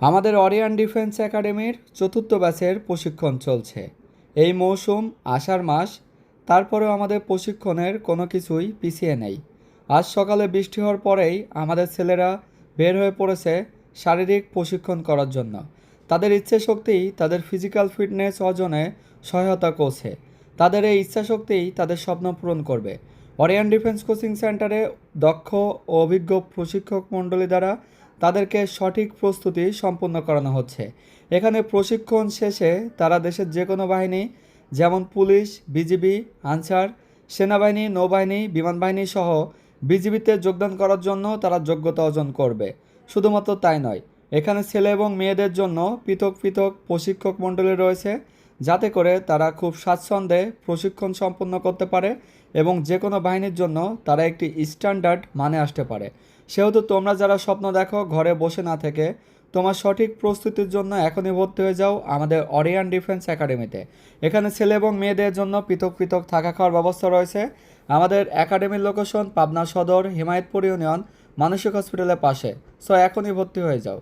আমাদের Orion defence একাডেমির চতুর্থ ব্যাচের প্রশিক্ষণ চলছে। এই মৌসুম, আষাঢ় মাস, তারপরেও আমাদের প্রশিক্ষণের কোনো কিছুই পিছিয়ে নেই। আজ সকালে বৃষ্টি হওয়ার পরেই আমাদের ছেলেরা বের হয়ে পড়েছে শারীরিক প্রশিক্ষণ করার জন্য। তাদের ইচ্ছে শক্তিই তাদের ফিজিক্যাল ফিটনেস অর্জনে সহায়তা করছে। তাদের এই ইচ্ছা শক্তিই তাদের স্বপ্ন পূরণ করবে। অরিয়ান ডিফেন্স কোচিং সেন্টারে দক্ষ ও অভিজ্ঞ প্রশিক্ষক মণ্ডলী দ্বারা তাদেরকে সঠিক প্রস্তুতি সম্পন্ন করানো হচ্ছে। এখানে প্রশিক্ষণ শেষে তারা দেশের যে কোনো বাহিনী, যেমন পুলিশ, বিজিবি, আনসার, সেনাবাহিনী, নৌবাহিনী বিমান বাহিনী সহ বিজিবিতে যোগদান করার জন্য তারা যোগ্যতা অর্জন করবে। শুধুমাত্র তাই নয়, এখানে ছেলে এবং মেয়েদের জন্য পৃথক পৃথক প্রশিক্ষক মণ্ডলী রয়েছে। যাতে করে তারা খুব স্বাচ্ছন্দ্যে প্রশিক্ষণ সম্পন্ন করতে পারে এবং যে কোনো বাহিনীর জন্য তারা একটি স্ট্যান্ডার্ড মানে আসতে পারে। সেহেতু তোমরা যারা স্বপ্ন দেখো, ঘরে বসে না থেকে, তোমার সঠিক প্রস্তুতির জন্য এখনই ভর্তি হয়ে যাও আমাদের অরিয়ান ডিফেন্স একাডেমিতে এখানে ছেলে এবং মেয়েদের জন্য পৃথক পৃথক থাকা খাওয়ার ব্যবস্থা রয়েছে। আমাদের একাডেমির লোকেশন পাবনা সদর, হিমায়তপুর ইউনিয়ন, মানসিক হসপিটালের পাশে। সো এখনই ভর্তি হয়ে যাও।